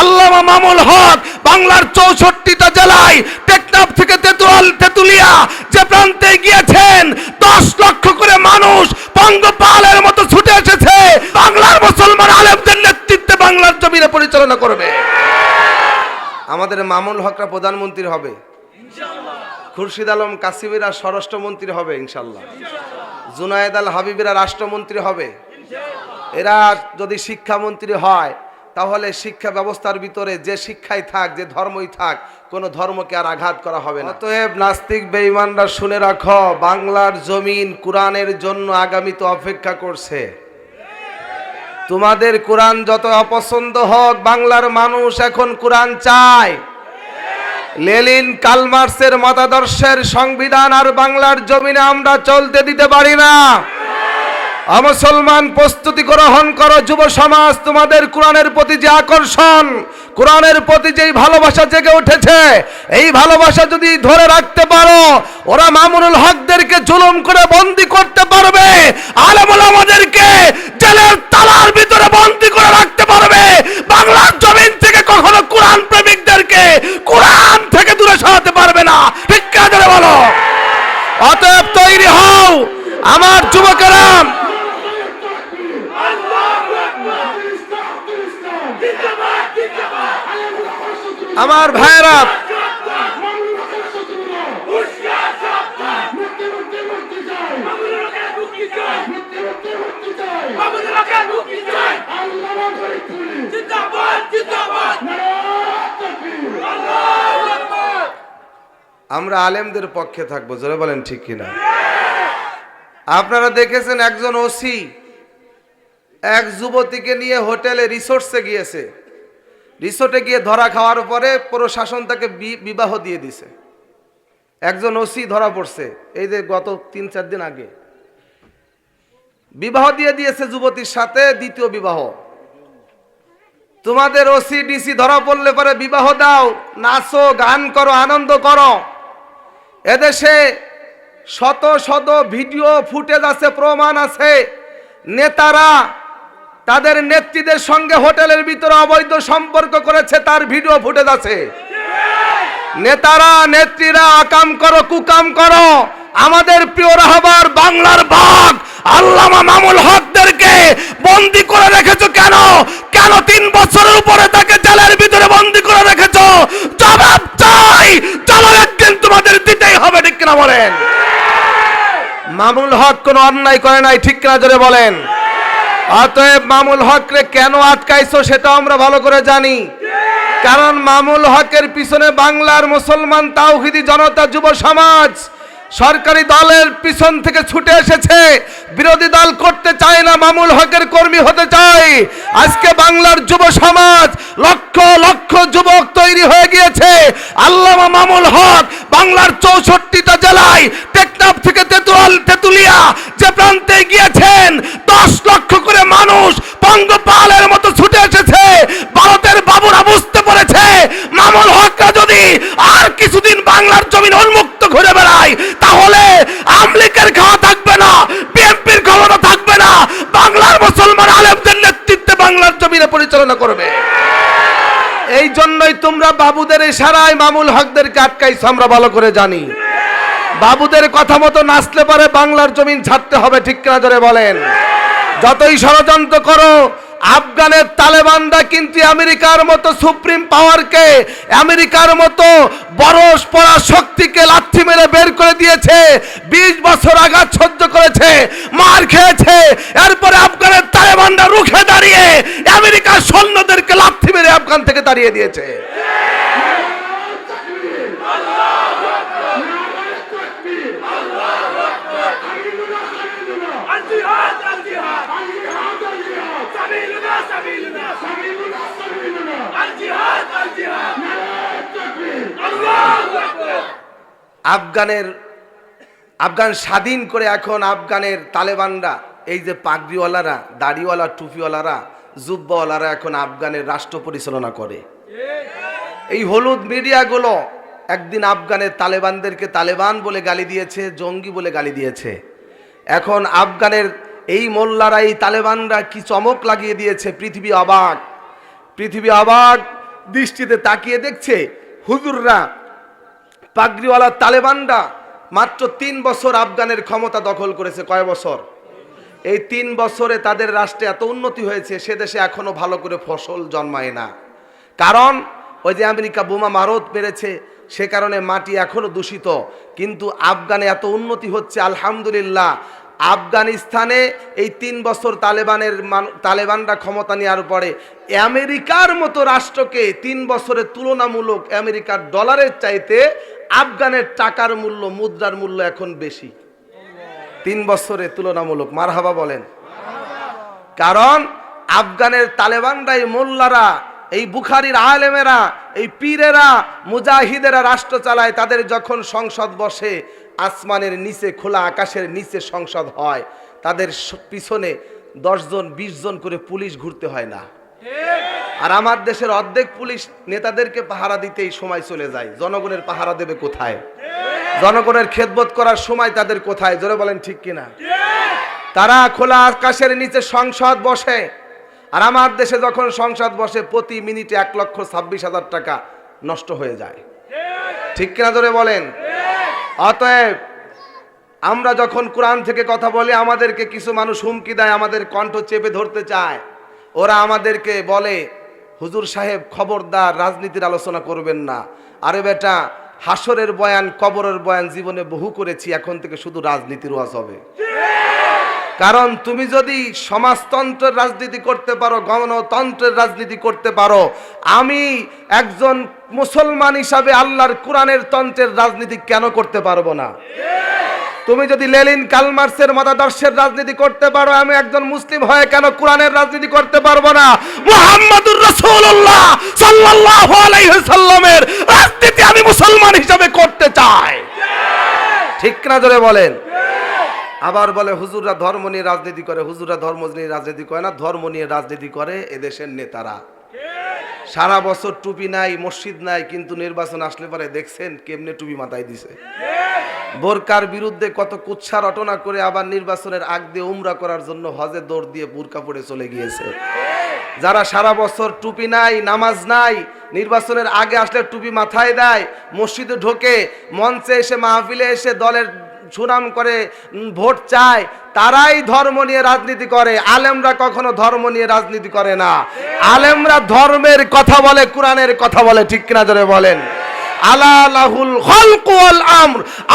আল্লামা মামুল হক বাংলার চৌষট্টিটা জেলায় টেকনাফ থেকে তেতুয়াল তেতুলিয়া যে প্রান্তে গিয়েছেন দশ লক্ষ করে মানুষ পঙ্গপালের মতো ছুটে এসেছে। বাংলার মুসলমান আলেমদের নেতৃত্বে বাংলার জমিনে পরিচালনা করবে। আমাদের মামুল হকরা প্রধানমন্ত্রী হবে। খুরশিদ আলম কাসিমিরা স্বরাষ্ট্রমন্ত্রী হবে ইনশাল্লাহ জুনায়েদ আল হাবিবেরা রাষ্ট্রমন্ত্রী হবে। এরা যদি শিক্ষামন্ত্রী হয় তাহলে শিক্ষা ব্যবস্থার ভিতরে যে শিক্ষাই থাক, যে ধর্মই থাক, কোনো ধর্মকে আর আঘাত করা হবে না। অতএব নাস্তিক বেঈমানরা শুনে রাখো, বাংলার জমিন কোরআনের জন্য আগামীতে অপেক্ষা করছে। তোমাদের কোরআন যত অপছন্দ হোক, বাংলার মানুষ এখন কোরআন চায়। লেলিন কালমার্সের মতাদর্শের সংবিধান আর বাংলার জমিনে আমরা চলতে দিতে পারি না। মুসলমান, প্রস্তুতি গ্রহণ করো, যুব সমাজ, তোমাদের কোরআনের প্রতি যে আকর্ষণ, কোরআনের প্রতি যেই ভালোবাসা জেগে উঠেছে, এই ভালোবাসা যদি ধরে রাখতে পারো, ওরা মামুনুল হকদেরকে জুলুম করে বন্দি করতে পারবে, আলমুল আমাদেরকে জেলের তালার ভিতরে বন্দি করে রাখতে পারবে, বাংলার জমিন থেকে কখনো কোরআন প্রেমিকদেরকে কোরআন থেকে দূরে সরাতে পারবে না। ঠিক কাজে বলো? অতএব তৈরি হও, আমার যুবকেরা আমার ভাইয়েরা, আমরা আলেমদের পক্ষে থাকব, জোরে বলেন ঠিক কিনা? আপনারা দেখেছেন একজন ওসি, এক যুবতীকে নিয়ে হোটেলে রিসোর্টসে গিয়েছে। রিসোর্টে গিয়ে ধরা খাওয়ার পরে প্রশাসন তাকে বিবাহ দিয়ে দিছে। একজন ওসি ধরা পড়ছে, এই যে গত তিন চার দিন আগে। বিবাহ দিয়ে দিয়েছে যুবতীর সাথে, দ্বিতীয় বিবাহ। তোমাদের ওসি, ডিসি ধরা পড়লে পরে বিবাহ দাও, নাচো, গান করো, আনন্দ করো। এদেশে শত শত ভিডিও ফুটেজ আছে, প্রমাণ আছে। নেতারা তাদের নেত্রীদের সঙ্গে হোটেলের ভিতরে অবৈধ সম্পর্ক করেছে, তার ভিডিও ফুটেজ আছে। নেতারা, নেত্রীরা, আকাম করো, কুকাম করো। আমাদের প্রিয় রাহবার বাংলার বাঘ, আল্লামা মামুল হকদেরকে বন্দি করে রেখেছো কেন? কেন তিন বছরের উপরে তাকে জেলের ভিতরে বন্দি করে রেখেছো? জবাব চাই, জবাব একদিন তোমাদের দিতেই হবে, ঠিক কিনা বলেন? মামুল হক কোনো অন্যায় করে নাই, ঠিক কিনা জোরে বলেন? অতএব মামুল হকরে কেন আটকাইছো সেটা আমরা ভালো করে জানি। কারণ মামুল হকের পিছনে বাংলার মুসলমান তাওহিদি জনতা যুব সমাজ সরকারি দলের পিছন থেকে ছুটে এসেছে। বিরোধী দল করতে চায় না, মামুল হকের কর্মী হতে চায়। আজকে বাংলার যুব সমাজ লক্ষ লক্ষ যুবক তৈরি হয়ে গিয়েছে। আল্লামা মামুল হক বাংলার চৌষট্টিটা জেলায় টেকনাফ থেকে তেতুয়াল, তেতুলিয়া যে প্রান্তে গিয়েছেন, দশ লক্ষ করে মানুষ পঙ্গপালের মতো ছুটে এসেছে। ভারতের বাবুরা বুঝতে পেরেছে, মামুল হকরা যদি আর কিছুদিন বাংলার জমিন উন্মুক্ত ঘুরে বেড়ায়, তাহলে আমলিকের খাওয়া থাকবে না, বিএনপির ক্ষমতা থাকবে না, বাংলার মুসলমান আলেমদের নেতৃত্বে বাংলার জমিনে পরিচালনা করবে। এই জন্যই তোমরা বাবুদের ইশারায় মামুল হকদেরকে আটকাইছো, আমরা ভালো করে জানি। বাবুদের কথা মতো নাচলে পারে বাংলার জমিন ছাড়তে হবে, ঠিক কিনা ধরে বলেন? যতই ষড়যন্ত্র করো, আফগানের তালেবানরা কিন্তু আমেরিকার মতো সুপ্রিম পাওয়ারকে, আমেরিকার মতো বরস পড়া শক্তিকে লাথি মেরে বের করে দিয়েছে, বিশ বছর আঘাত সহ্য করেছে, মার খেয়েছে, এরপরে আফগানের তালেবানরা রুখে দাঁড়িয়ে আমেরিকার সৈন্যদেরকে তাড়িয়ে দিয়েছে। আফগানের আফগান স্বাধীন করে এখন আফগানের তালেবানরা এই যে পাগড়িওয়ালারা দাড়িওয়ালা টুপিওয়ালারা জুব্বাওয়ালারা এখন আফগানের রাষ্ট্র পরিচালনা করে। এই হলুদ মিডিয়াগুলো একদিন আফগানের তালেবানদেরকে তালেবান বলে গালি দিয়েছে, জঙ্গি বলে গালি দিয়েছে। এখন আফগানের এই মোল্লারা, এই তালেবানরা কি চমক লাগিয়ে দিয়েছে? পৃথিবী অবাক। পৃথিবী অবাক দৃষ্টিতে তাকিয়ে দেখছে, হুজুররা, পাগড়িওয়ালা তালেবানরা মাত্র তিন বছর আফগানের ক্ষমতা দখল করেছে, কয় বছর? এই তিন বছরে তাদের রাষ্ট্রে এত উন্নতি হয়েছে, সে দেশে এখনও ভালো করে ফসল জন্মায় না। কারণ, ওই যে আমেরিকা বোমা মারত মেরেছে, সে কারণে মাটি এখনও দূষিত। কিন্তু আফগানে এত উন্নতি হচ্ছে, আলহামদুলিল্লাহ। আফগানিস্তানে এই তিন বছর তালেবানের তালেবানরা ক্ষমতা নেওয়ার পরে আমেরিকার মতো রাষ্ট্রকে তিন বছরের তুলনামূলক আমেরিকার ডলারের চাইতে আফগানের টাকার মূল্য, মুদ্রার মূল্য এখন বেশি। তিন বছরে তুলনামূলক, মারহাবা বলেন। কারণ আফগানের তালেবানরাই মোল্লারা, এই বুখারির আলেমেরা, এই পীরেরা, মুজাহিদেরা রাষ্ট্র চালায়, তাদের যখন সংসদ বসে, আসমানের নিচে খোলা আকাশের নিচে সংসদ হয়, তাদের পিছনে দশজন বিশ জন করে পুলিশ ঘুরতে হয় না। আর আমার দেশের অর্ধেক পুলিশ নেতাদেরকে পাহারা দিতেই সময় চলে যায়, জনগণের পাহারা দেবে কোথায়? জনগণের খেদমত করার সময় তাদের কোথায়? জোরে বলেন ঠিক কিনা? তারা খোলা আকাশের নিচে সংসদ বসে। আর আমার দেশে যখন সংসদ বসে, প্রতি মিনিটে এক লক্ষ ছাব্বিশ হাজার টাকা নষ্ট হয়ে যায়। ঠিক কিনা ধরে বলেন? অতএব আমরা যখন কোরআন থেকে কথা বলি, আমাদেরকে কিছু মানুষ হুমকি দেয়, আমাদের কণ্ঠ চেপে ধরতে চায়। ওরা আমাদেরকে বলে, হুজুর সাহেব খবরদার, রাজনীতির আলোচনা করবেন না। আরে বেটা হাসরের বয়ান, কবরের বয়ান জীবনে বহু করেছি, এখন থেকে শুধু রাজনীতির ওয়াজ হবে। কারণ তুমি যদি সমাজতন্ত্রের রাজনীতি করতে পারো, গণতন্ত্রের রাজনীতি করতে পারো, আমি একজন মুসলমান হিসাবে আল্লাহর কোরআনের তন্ত্রের রাজনীতি কেন করতে পারব না? তুমি যদি লেলিন কালমার্সের মতাদর্শের রাজনীতি করতে পারো, আমি একজন মুসলিম হয়ে কেন কোরআনের রাজনীতি করতে পারব না? মুহাম্মাদুর রাসূলুল্লাহ সাল্লাল্লাহু আলাইহি সাল্লামের রাজনীতি আমি মুসলমান হিসাবে করতে চাই। ঠিক না জোরে বলেন? আবার বলে, হুজুররা ধর্ম নিয়ে রাজনীতি করে। হুজুররা ধর্ম নিয়ে রাজনীতি করে না, ধর্ম নিয়ে রাজনীতি করে এদেশের নেতারা। সারা বছর টুপি নাই, মসজিদ নাই, কিন্তু নির্বাচন আসলে পরে দেখছেন কেমনে টুপি মাথায় দিছে। বোরকার বিরুদ্ধে কত কুচ্ছা রটনা করে আবার নির্বাচনের আগ দিয়ে উমরা করার জন্য হজে দৌড় দিয়ে বুরকা পড়ে চলে গিয়েছে। যারা সারা বছর টুপি নাই, নামাজ নাই, নির্বাচনের আগে আসলে টুপি মাথায় দেয়, মসজিদে ঢোকে, মঞ্চে এসে মাহফিলে এসে দলের সুনাম করে ভোট চায়, তারাই ধর্ম নিয়ে রাজনীতি করে। আলেমরা কখনো ধর্ম নিয়ে রাজনীতি করে না। আলেমরা ধর্মের কথা বলে, কোরআনের কথা বলে, ঠিক কিনা ধরে বলেন? আলালাহুল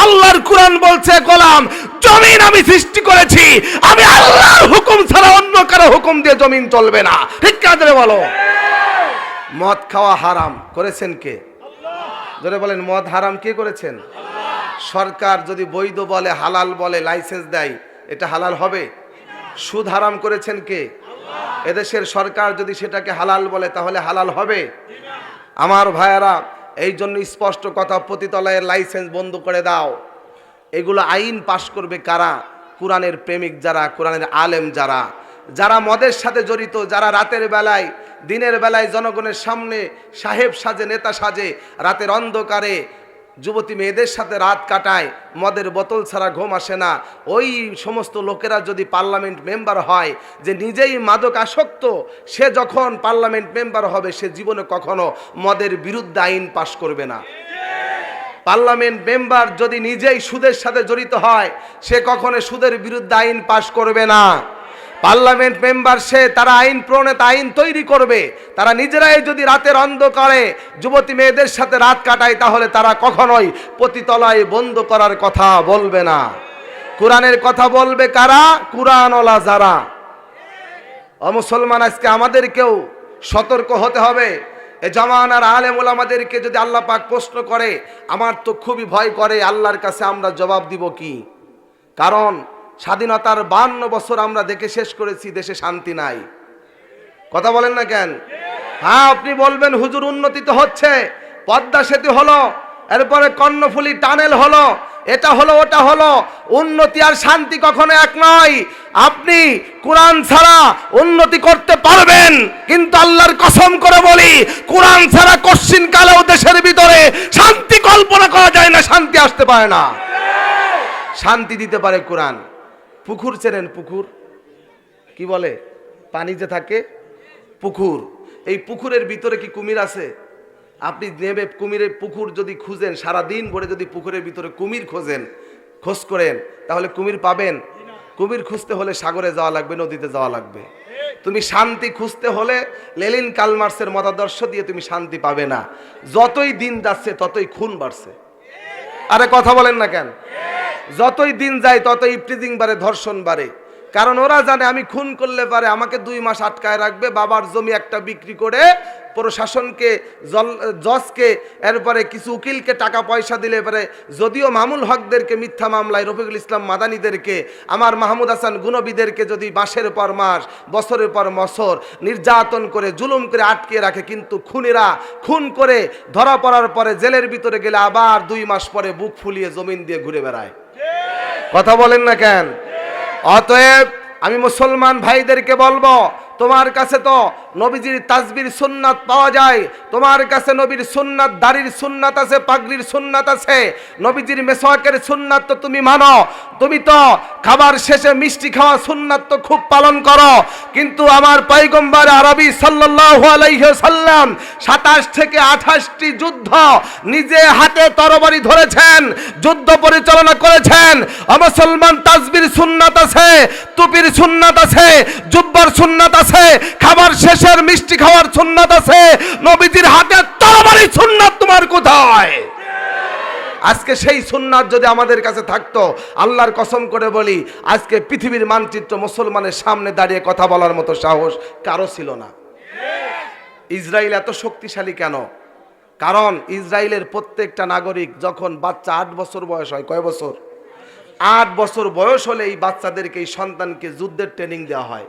আল্লাহর বলছে আমি সৃষ্টি করেছি, আমি আল্লাহর হুকুম ছাড়া কারও হুকুম দিয়ে জমিন চলবে না। ঠিক কাজে বলো? মদ খাওয়া হারাম। করেছেন কে? জোরে বলেন, মদ হারাম কে করেছেন? সরকার যদি বৈধ বলে, হালাল বলে, লাইসেন্স দেয়, এটা হালাল হবে? সুদ হারাম করেছেন কে? এদেশের সরকার যদি সেটাকে হালাল বলে, তাহলে হালাল হবে? আমার ভাইয়ারা এই জন্য স্পষ্ট কথা, পতিতলয়ের লাইসেন্স বন্ধ করে দাও। এগুলো আইন পাশ করবে কারা? কোরআনের প্রেমিক যারা, কোরআনের আলেম যারা। যারা মদের সাথে জড়িত, যারা রাতের বেলায়, দিনের বেলায় জনগণের সামনে সাহেব সাজে, নেতা সাজে, রাতের অন্ধকারে যুবতী মেয়েদের সাথে রাত কাটায়, মদের বোতল ছাড়া ঘুম আসে না। ওই সমস্ত লোকেরা যদি পার্লামেন্ট মেম্বার হয়, যে নিজেই মাদক আসক্ত সে যখন পার্লামেন্ট মেম্বার হবে, সে জীবনে কখনো মদের বিরুদ্ধে আইন পাশ করবে না। পার্লামেন্ট মেম্বার যদি নিজেই সুদের সাথে জড়িত হয়, সে কখনো সুদের বিরুদ্ধে আইন পাশ করবে না। পার্লামেন্ট মেম্বার সে, তারা আইন প্রণেতা, আইন তৈরি করবে। তারা নিজেরাই যদি রাতের অন্ধকারে যুবতী মেয়েদের সাথে রাত কাটায়, তাহলে তারা কখনোই পতিতলায় বন্ধ করার কথা বলবে না। কোরআনের কথা বলবে কারা? কোরআনওয়ালা যারা। অমুসলমান আজকে আমাদেরকেও সতর্ক হতে হবে। এ জামানার আলেম ওলামাদেরকে যদি আল্লাহ পাক প্রশ্ন করে, আমার তো খুবই ভয় করে, আল্লাহর কাছে আমরা জবাব দিব কি? কারণ স্বাধীনতার বান্ন বছর আমরা দেখে শেষ করেছি, দেশে শান্তি নাই। কথা বলেন না কেন? হ্যাঁ আপনি বলবেন, হুজুর উন্নতি তো হচ্ছে, পদ্মা সেতু হলো, এরপরে কর্ণফুলি টানেল হলো, এটা হলো, ওটা হলো, উন্নতি আর শান্তি কখনো এক নয়। আপনি কোরআন ছাড়া উন্নতি করতে পারবেন, কিন্তু আল্লাহর কসম করে বলি, কোরআন ছাড়া কশ্চিন কালেও দেশের ভিতরে শান্তি কল্পনা করা যায় না, শান্তি আসতে পারে না। শান্তি দিতে পারে কোরআন। পুকুর চেনেন, পুকুর? কি বলে? পানি যে থাকে? পুকুর। এই পুকুরের ভিতরে কি কুমির আছে? আপনি নেবে কুমিরের পুকুর যদি খুঁজেন, সারা দিন ভরে যদি পুকুরের ভিতরে কুমির খোঁজেন, খোঁজ করেন, তাহলে কুমির পাবেন। কুমির খুঁজতে হলে সাগরে যাওয়া লাগবে, নদীতে যাওয়া লাগবে। তুমি শান্তি খুঁজতে হলে লেলিন কালমার্সের মতাদর্শ দিয়ে তুমি শান্তি পাবে না। যতই দিন যাচ্ছে, ততই খুন বাড়ছে। আরে কথা বলেন না কেন? যতই দিন যায়, ততই ইফটিজিং বাড়ে, ধর্ষণ বাড়ে। কারণ ওরা জানে আমি খুন করলে পারে, আমাকে দুই মাস আটকায় রাখবে, বাবার জমি একটা বিক্রি করে প্রশাসনকে, জল, জজকে, এরপরে কিছু উকিলকে টাকা পয়সা দিলে পারে। যদিও মামুল হকদেরকে মিথ্যা মামলায়, রফিকুল ইসলাম মাদানিদেরকে, আমার মাহমুদ হাসান গুনবীদেরকে যদি মাসের পর মাস, বছরের পর বছর নির্যাতন করে, জুলুম করে আটকে রাখে, কিন্তু খুনিরা খুন করে ধরা পড়ার পরে জেলের ভিতরে গেলে আবার দুই মাস পরে বুক ফুলিয়ে জমিন দিয়ে ঘুরে বেড়ায়। কথা বলেন না কেন? অতএব আমি মুসলমান ভাইদেরকে বলব তোমার কাছে তো নবীজির তাজবির সুন্নাত পাওয়া যায়। তোমার কাছে নবীর সুন্নাত, দাড়ির সুন্নাত আছে পাগড়ির সুন্নাত আছে। নবীজির মেসওয়াকের সুন্নাত তো তুমি মানো। তুমি তো খাবার শেষে মিষ্টি খাওয়া সুন্নাত তো খুব পালন করো। কিন্তু আমার পয়গম্বর আরবি সাল্লাল্লাহু আলাইহি সাল্লাম সাতাশ থেকে আঠাশটি যুদ্ধ নিজে হাতে তরবারি ধরেছেন, যুদ্ধ পরিচালনা করেছেন। মুসলমান তাজবির সুন্নাত আছে টুপির সুন্নাত আছে, জুব্বার সুন্নাত আছে, খাবার শেষের মিষ্টি খাওয়ার সুন্নাত আছে। নবীজির হাতে তরবারি সুন্নাত তোমার কোথায়? আজকে সেই সুন্নাত যদি আমাদের কাছে থাকতো, আল্লাহর কসম করে বলি, আজকে পৃথিবীর মানচিত্র মুসলমানের সামনে দাঁড়িয়ে কথা বলার মতো সাহস কারও ছিল না। ইসরায়েল এত শক্তিশালী কেন? কারণ ইসরায়েলের প্রত্যেকটা নাগরিক যখন বাচ্চা আট বছর বয়স হয়, কয় বছর? আট বছর বয়স হলে এই বাচ্চাদেরকে এই সন্তানকে যুদ্ধের ট্রেনিং দেওয়া হয়।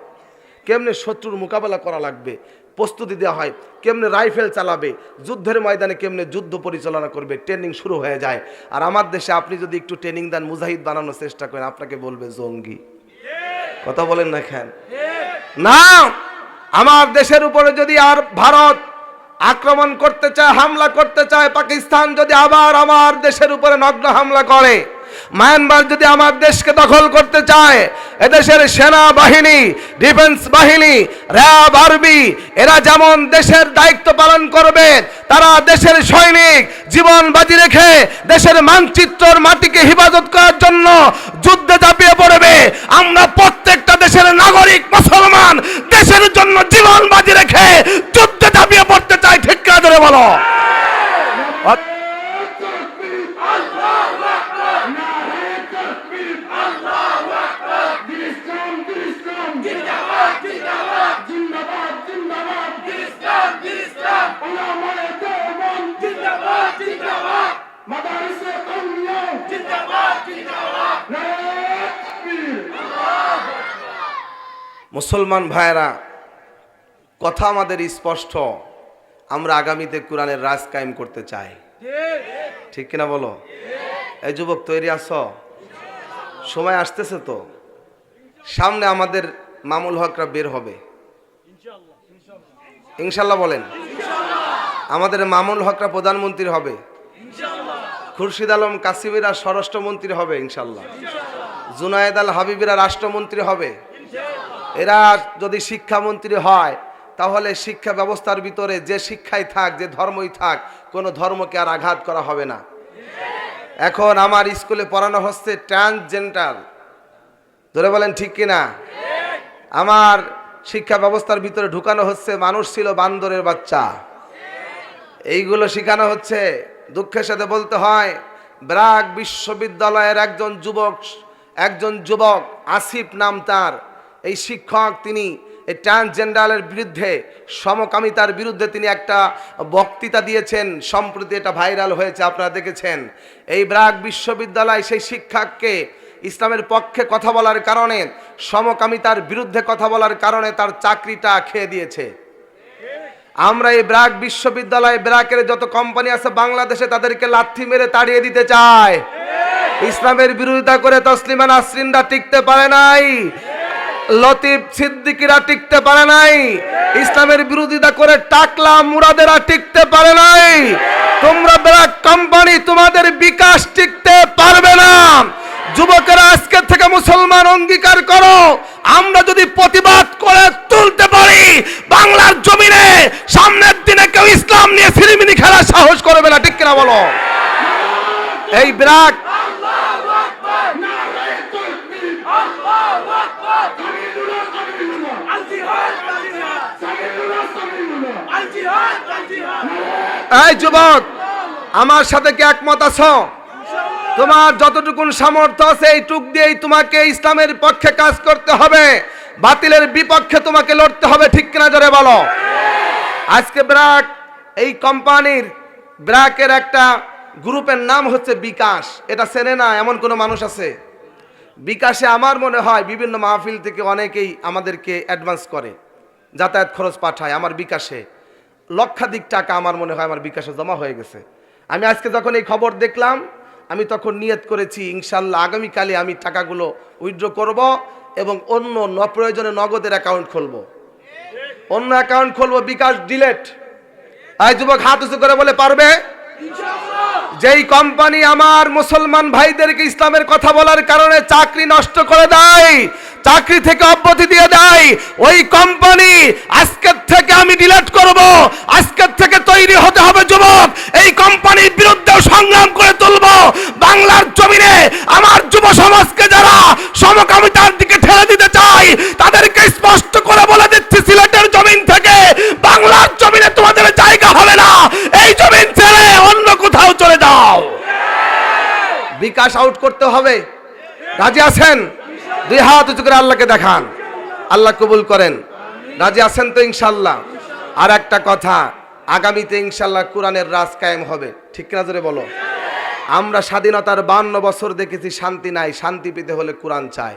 কেমনে শত্রুর মোকাবেলা করা লাগবে? প্রস্তুতি দেওয়া হয়। কেমনে রাইফেল চালাবে? যুদ্ধের ময়দানে কেমনে যুদ্ধ পরিচালনা করবে? ট্রেনিং শুরু হয়ে যায়। আর আমার দেশে আপনি যদি একটু ট্রেনিং দেন, মুজাহিদ বানানোর চেষ্টা করেন, আপনাকে বলবে জঙ্গি। কথা বলেন না খেন না! আমার দেশের উপরে যদি আর ভারত আক্রমণ করতে চায়, হামলা করতে চায়, পাকিস্তান যদি আবার আমার দেশের উপরে নগ্ন হামলা করে মায়ানমার যদি আমার দেশকে দখল করতে চায়, এদেশের সেনা বাহিনী ডিফেন্স বাহিনী, র্যাব, আর্মি, এরা যেমন দেশের দায়িত্ব পালন করবে, তারা দেশের সৈনিক জীবন বাজি রেখে দেশের মানচিত্রর মাটিকে হেফাজত করার জন্য যুদ্ধে ঝাঁপিয়ে পড়বে। আমরা প্রত্যেকটা দেশের নাগরিক মুসলমান, দেশের জন্য জীবন বাজি রেখে যুদ্ধে মুসলমান ভাইয়েরা, কথা আমাদের স্পষ্ট। আমরা আগামীতে কোরআনের রাজ কায়েম করতে চাই। ঠিক কিনা বলো? এই যুবক তৈরি আছো? সময় আসতেছে তো। সামনে আমাদের মামুল হকরা বের হবে। ইনশাল্লাহ। বলেন। আমাদের মামুল হকরা প্রধানমন্ত্রী হবে। খুরশিদ আলম কাসিমিরা স্বরাষ্ট্রমন্ত্রী হবে ইনশাল্লাহ জুনায়েদ আল হাবিবিরা রাষ্ট্রমন্ত্রী হবে। এরা যদি শিক্ষামন্ত্রী হয়, তাহলে শিক্ষা ব্যবস্থার ভিতরে যে শিক্ষাই থাক, যে ধর্মই থাক, কোনো ধর্মকে আর আঘাত করা হবে না। এখন আমার স্কুলে পড়ানো হচ্ছে ট্রান্সজেন্ডার। ধরে বলেন ঠিক কিনা আমার শিক্ষা ব্যবস্থার ভিতরে ঢুকানো হচ্ছে মানুষ ছিল বান্দরের বাচ্চা। এইগুলো শেখানো হচ্ছে দুঃখের সাথে বলতে হয় ব্রাক বিশ্ববিদ্যালয়ের একজন যুবক একজন যুবক, আসিফ নাম তার। এই শিক্ষক তিনি এই ট্রান্সজেন্ডারের বিরুদ্ধে, সমকামিতার বিরুদ্ধে তিনি একটা বক্তৃতা দিয়েছেন, সম্প্রতি এটা ভাইরাল হয়েছে, আপনারা দেখেছেন। এই ব্রাক বিশ্ববিদ্যালয় সেই শিক্ষককে ইসলামের পক্ষে কথা বলার কারণে, সমকামিতার বিরুদ্ধে কথা বলার কারণে তার চাকরিটা খেয়ে দিয়েছে। আমরা এই ব্রাক বিশ্ববিদ্যালয় ব্রাকের যত কোম্পানি আছে বাংলাদেশে তাদেরকে লাথি মেরে তাড়িয়ে দিতে চায়। ইসলামের বিরোধিতা করে তসলিমা নাসরিনরা টিকতে পারে নাই। লতিফ সিদ্দিকিরা টিকতে পারে নাই। ইসলামের বিরোধিতা করে টাকলা মুরাদেরা টিকতে পারে নাই। তোমরা ব্রাক কোম্পানি, তোমাদের বিকাশ টিকতে পারবে না। যুবকেরা আজকে থেকে মুসলমান অঙ্গীকার করো। আমরা যদি প্রতিবাদ করে তুলতে পারি, বাংলার জমিনে সামনের দিনে কেউ ইসলাম নিয়ে সিরিমিনি খেলার সাহস করবে না, ঠিক কিনা বলো? এই সামিলুনা এই যুবক, আমার সাথে কি একমত আছো? তোমার যতটুকুন সামর্থ্য আছে এই টুক দিয়েই তোমাকে ইসলামের পক্ষে কাজ করতে হবে। বাতিলের বিপক্ষে তোমাকে লড়তে হবে, ঠিক কিনা জোরে বলো? আজকে ব্র্যাক এই কোম্পানির ব্র্যাকের একটা গ্রুপের নাম হচ্ছে বিকাশ। এটা চেনে না, এমন কোনো মানুষ আছে? বিকাশে আমার মনে হয় বিভিন্ন মাহফিল থেকে অনেকেই আমাদেরকে অ্যাডভান্স করে, যাতায়াত খরচ পাঠায় আমার বিকাশে। লক্ষাধিক টাকা আমার মনে হয় আমার বিকাশে জমা হয়ে গেছে। আমি আজকে যখন এই খবর দেখলাম আমি তখন নিয়ত করেছি ইনশাল্লাহ আগামীকালে আমি টাকাগুলো উইথড্র করব এবং অন্য প্রয়োজনে নগদের অ্যাকাউন্ট খুলব। অন্য অ্যাকাউন্ট খুলব বিকাশ ডিলেট আই যুবক হাত উঁচু করে বলে, পারবে? যেই কোম্পানি আমার মুসলমান ভাইদেরকে ইসলামের কথা বলার কারণে চাকরি নষ্ট করে দেয় চাকরি থেকে অব্যাহতি দিয়ে দেয়। ওই কোম্পানি আজকের থেকে আমি ডিলেট করব। আজকের থেকে তৈরি হতে হবে যুবক। এই কোম্পানির বিরুদ্ধে সংগ্রাম করে তুলব। বাংলার জমিনে আমার যুব সমাজকে যারা সমকামিতার দিকে ঠেলে দিতে চায়, তাদেরকে স্পষ্ট করে বলে দিচ্ছি, সিলেটের জমিন থেকে বাংলার জমিনে তোমাদের জায়গা হবে না। এই জমিন ছেড়ে অন্য কোথাও চলে যাও। বিকাশ আউট করতে হবে। রাজি আছেন? দুই হাত উঁচু করে আল্লাহকে দেখান। আল্লাহ কবুল করেন। রাজি আছেন তো ইনশাল্লাহ আর একটা কথা, আগামীতে ইনশাল্লাহ কোরআনের রাজ কায়েম হবে। ঠিক না জোরে বলো? আমরা স্বাধীনতার বান্ন বছর দেখেছি, শান্তি নাই, শান্তি পেতে হলে কোরআন চাই।